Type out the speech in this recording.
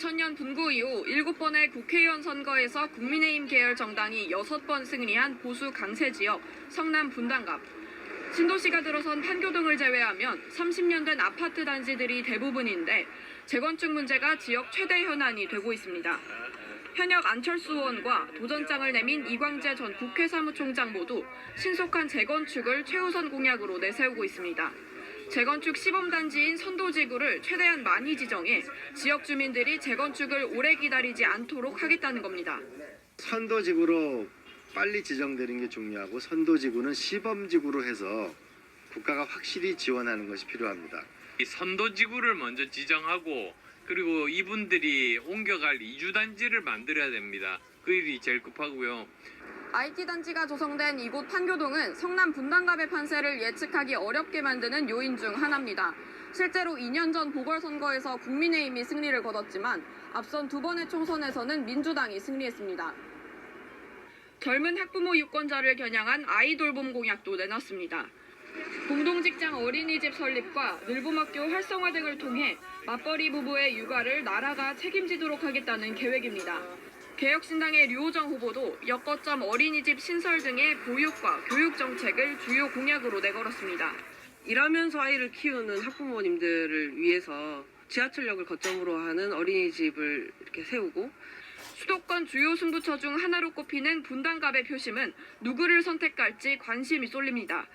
2000년 분구 이후 7번의 국회의원 선거에서 국민의힘 계열 정당이 6번 승리한 보수 강세 지역 성남 분당갑. 신도시가 들어선 판교동을 제외하면 30년 된 아파트 단지들이 대부분인데 재건축 문제가 지역 최대 현안이 되고 있습니다. 현역 안철수 의원과 도전장을 내민 이광재 전 국회 사무총장 모두 신속한 재건축을 최우선 공약으로 내세우고 있습니다. 재건축 시범단지인 선도지구를 최대한 많이 지정해 지역 주민들이 재건축을 오래 기다리지 않도록 하겠다는 겁니다. 선도지구로 빨리 지정되는 게 중요하고 선도지구는 시범지구로 해서 국가가 확실히 지원하는 것이 필요합니다. 이 선도지구를 먼저 지정하고 그리고 이분들이 옮겨갈 이주단지를 만들어야 됩니다. 그 일이 제일 급하고요. IT 단지가 조성된 이곳 판교동은 성남 분당갑의 판세를 예측하기 어렵게 만드는 요인 중 하나입니다. 실제로 2년 전 보궐선거에서 국민의힘이 승리를 거뒀지만 앞선 두 번의 총선에서는 민주당이 승리했습니다. 젊은 학부모 유권자를 겨냥한 아이돌봄 공약도 내놨습니다. 공동직장 어린이집 설립과 늘봄학교 활성화 등을 통해 맞벌이 부부의 육아를 나라가 책임지도록 하겠다는 계획입니다. 개혁신당의 류호정 후보도 여거점 어린이집 신설 등의 보육과 교육 정책을 주요 공약으로 내걸었습니다. 일하면서 아이를 키우는 학부모님들을 위해서 지하철역을 거점으로 하는 어린이집을 이렇게 세우고 수도권 주요 승부처 중 하나로 꼽히는 분당갑의 표심은 누구를 선택할지 관심이 쏠립니다.